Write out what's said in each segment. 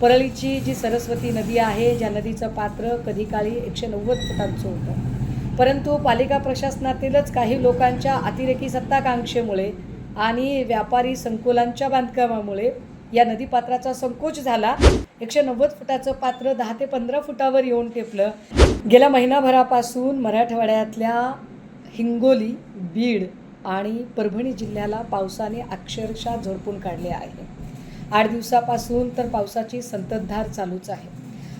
परळीची जी सरस्वती नदी आहे ज्या नदीचं पात्र कधी काळी एकशे नव्वद फुटांचं होतं. परंतु पालिका प्रशासनातीलच काही लोकांच्या अतिरेकी सत्ताकांक्षेमुळे आणि व्यापारी संकुलांच्या बांधकामामुळे या नदीपात्राचा संकोच झाला. एकशे नव्वद फुटाचं पात्र दहा ते पंधरा फुटावर येऊन टेपलं गेल्या महिनाभरापासून मराठवाड्यातल्या हिंगोली बीड आणि परभणी जिल्ह्याला पावसाने अक्षरशः झोडपून काढले आहे. आठ दिवसापासून तर पावसाची संततधार चालूच आहे.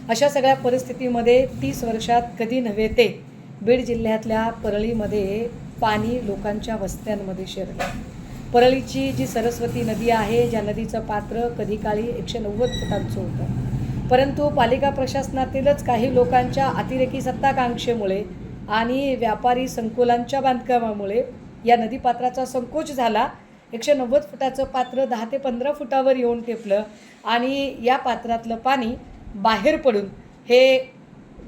अशा सगळ्या परिस्थितीमध्ये तीस वर्षात कधी नव्हे ते बीड जिल्ह्यातल्या परळीमध्ये पाणी लोकांच्या वस्त्यांमध्ये शिरलं. परळीची जी सरस्वती नदी आहे ज्या नदीचं पात्र कधी काळी एकशे नव्वद फुटांचं होतं. परंतु पालिका प्रशासनातीलच काही लोकांच्या अतिरेकी सत्ताकांक्षेमुळे आणि व्यापारी संकुलांच्या बांधकामामुळे या नदीपात्राचा संकोच झाला एकशे नव्वद फुटाचं पात्र दहा ते पंधरा फुटावर येऊन ठेपलं आणि या पात्रातलं पाणी बाहेर पडून हे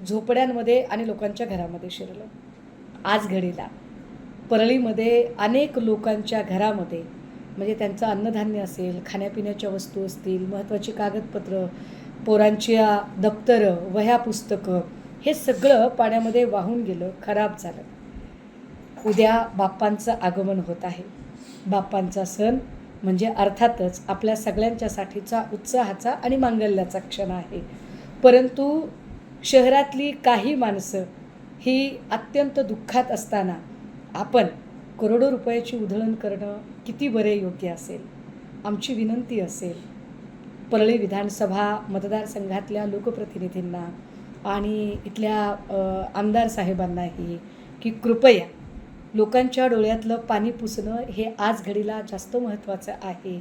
झोपड्यांमध्ये आणि लोकांच्या घरामध्ये शिरलं. आज घडीला परळीमध्ये अनेक लोकांच्या घरामध्ये म्हणजे त्यांचं अन्नधान्य असेल खाण्यापिण्याच्या वस्तू असतील महत्त्वाची कागदपत्रं पोरांच्या दप्तरं वह्या पुस्तकं हे सगळं पाण्यामध्ये वाहून गेलं खराब झालं. उद्या बाप्पांचं आगमन होत आहे. बाप्पांचा सण म्हणजे अर्थातच आपल्या सगळ्यांच्यासाठीचा उत्साहाचा आणि मांगल्याचा क्षण आहे. परंतु शहरातली काही माणसं ही अत्यंत दुःखात असताना आपण करोडो रुपयाची उधळण करणं किती बरे योग्य असेल? आमची विनंती असेल परळी विधानसभा मतदारसंघातल्या लोकप्रतिनिधींना आणि इथल्या आमदार साहेबांनाही की कृपया लोकांच्या डोळ्यातलं पाणी पुसणं हे आज घडीला जास्त महत्त्वाचं आहे.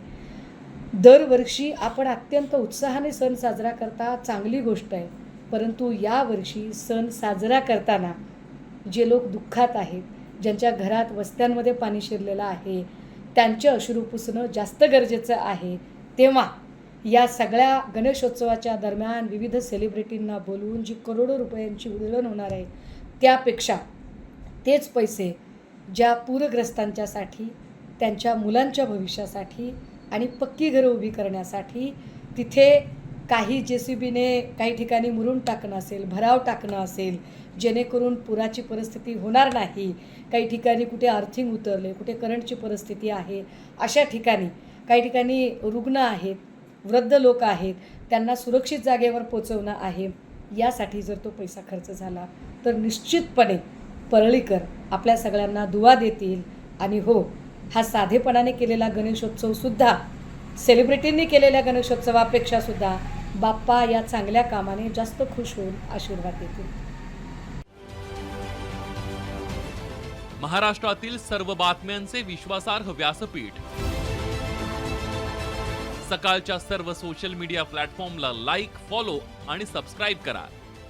दरवर्षी आपण अत्यंत उत्साहाने सण साजरा करता चांगली गोष्ट आहे. परंतु यावर्षी सण साजरा करताना जे लोक दुःखात आहेत ज्यांच्या घरात वस्त्यांमध्ये पाणी शिरलेलं आहे त्यांचे अश्रू पुसणं जास्त गरजेचं आहे. तेव्हा या सगळ्या गणेशोत्सवाच्या दरम्यान विविध सेलिब्रिटींना बोलवून जी करोडो रुपयांची उधळण होणार आहे त्यापेक्षा तेच पैसे ज्या पूरग्रस्तांच्यासाठी त्यांच्या मुलांच्या भविष्यासाठी आणि पक्की घरं उभी करण्यासाठी तिथे काही जे सी बीने काही ठिकाणी मुरून टाकणं असेल भराव टाकणं असेल जेणेकरून पुराची परिस्थिती होणार नाही काही ठिकाणी कुठे अर्थिंग उतरले कुठे करंटची परिस्थिती आहे अशा ठिकाणी काही ठिकाणी रुग्ण आहेत वृद्ध लोक आहेत त्यांना सुरक्षित जागेवर पोचवणं आहे यासाठी जर तो पैसा खर्च झाला तर निश्चितपणे परळीकर आपल्या सगळ्यांना दुवा देतील. आणि हो हा साधेपणाने केलेला गणेशोत्सवसुद्धा सेलिब्रिटींनी केलेल्या गणेशोत्सवापेक्षासुद्धा बाप्पा या चांगल्या कामाने जास्त खुश होऊन आशीर्वाद देतील. महाराष्ट्रातील सर्व बातम्यांचे विश्वासार्ह व्यासपीठ. सकाळच्या सर्व सोशल मीडिया प्लॅटफॉर्मला लाईक फॉलो आणि सबस्क्राईब करा.